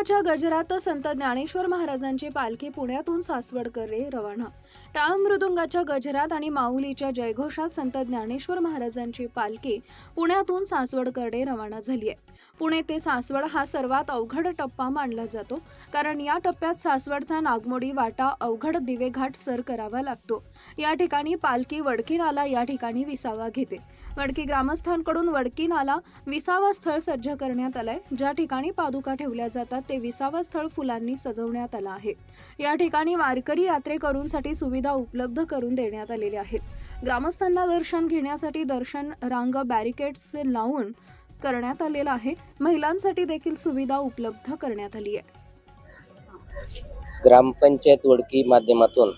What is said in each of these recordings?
गजरात संत ज्ञानेश्वर महाराजांची पालखी पुण्यातून सासवडकडे रवाना. टाळ मृदुंगाच्या गजरात आणि माऊलीच्या जयघोषात संत ज्ञानेश्वर महाराजांची पालखी पुण्यातून सासवडकडे रवाना झाली आहे. पुणे ते सासवड हा सर्वात अवघड टप्पा मानला जातो कारण या टप्प्यात सासवडचा नागमोडी वाटा अवघड दिवेघाट सर करावा लागतो. या ठिकाणी पालखी वडकी नाला या ठिकाणी विसावा घेते. वडकी ग्रामस्थांकडून वडकी नाला विसावा स्थळ सज्ज करण्यात आलाय ज्या ठिकाणी पादुका ठेवल्या जातात ते विसावा स्थळ फुलांनी सजवण्यात आलं आहे. या ठिकाणी वारकरी यात्रेकरूंसाठी सुविधा उपलब्ध करून देण्यात आलेल्या आहेत. ग्रामस्थांना दर्शन घेण्यासाठी दर्शन रांग बॅरिकेड्स लावून करण्यात आलेलं आहे. महिलांसाठी देखील सुविधा उपलब्ध करण्यात आली आहे. ग्रामपंचायत वडकी माध्यमातून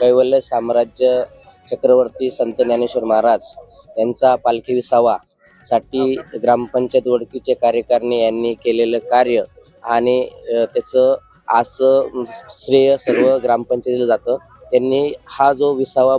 कैवल्य साम्राज्य चक्रवर्ती संत ज्ञानेश्वर महाराज यांचा पालखी विसावा साठी ग्रामपंचायत वडकीचे कार्यकारिणी यांनी केलेलं कार्य आणि त्याचं आजचं श्रेय सर्व ग्रामपंचायतीला जातं. त्यांनी हा जो विसावा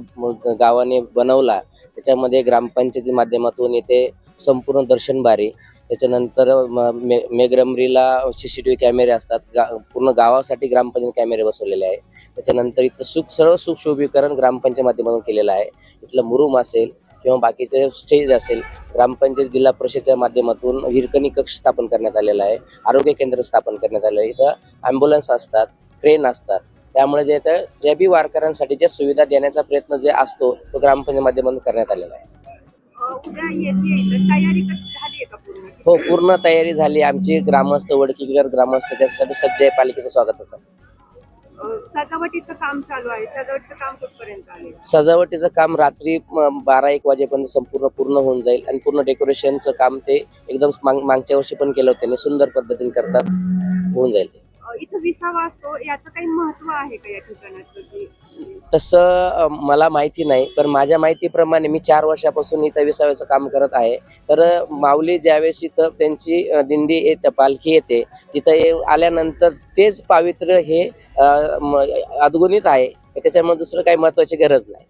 गावाने बनवला त्याच्यामध्ये ग्रामपंचायती माध्यमातून येथे संपूर्ण दर्शनबारी त्याच्यानंतर म- मे मेघरमरीला सी सी टी व्ही कॅमेरे असतात. गा पूर्ण गावासाठी ग्रामपंचायत कॅमेरे बसवलेले आहे. त्याच्यानंतर इथं सुख सर्व सुखशोभीकरण ग्रामपंचायत माध्यमातून केलेलं आहे. इथलं मुरुम असेल किंवा बाकीचे स्टेज असेल ग्रामपंचायत जिल्हा परिषदेच्या माध्यमातून हिरकणी कक्ष स्थापन करण्यात आलेला आहे. आरोग्य केंद्र स्थापन करण्यात आलं आहे. इथं ॲम्ब्युलन्स असतात ट्रेन असतात. त्यामुळे जे इथं ज्या बी वारकऱ्यांसाठी ज्या सुविधा देण्याचा प्रयत्न जे असतो तो ग्रामपंचायत माध्यमातून करण्यात आलेला आहे. हो पूर्ण तयारी झाली. आमची ग्रामस्थ वडकीकर ग्रामस्थ त्याच्यासाठी सज्ज आहे. पालिकेचं स्वागताचं अं, सजावटीचं काम चालू आहे. सजावटीचं काम कुठपर्यंत आले सजावटीचं काम रात्री बारा एक वाजेपर्यंत संपूर्ण पूर्ण होऊन जाईल आणि पूर्ण डेकोरेशनचं काम ते एकदम मागच्या वर्षी पण केलं होतं त्यांनी सुंदर पद्धतीने करतात होऊन जाईल ते. इथं विसावा असतो याचं काही महत्त्व आहे का या ठिकाणाचं? तसं मला माहिती नाही पण माझ्या माहितीप्रमाणे मी चार वर्षापासून इथं विसाव्याचं काम करत आहे. तर माऊली ज्यावेळेस इथं त्यांची दिंडी येते पालखी येते तिथं ये आल्यानंतर तेच पावित्र्य हे म, अद्गुणित आहे. त्याच्यामुळे दुसरं काही महत्त्वाची गरज नाही.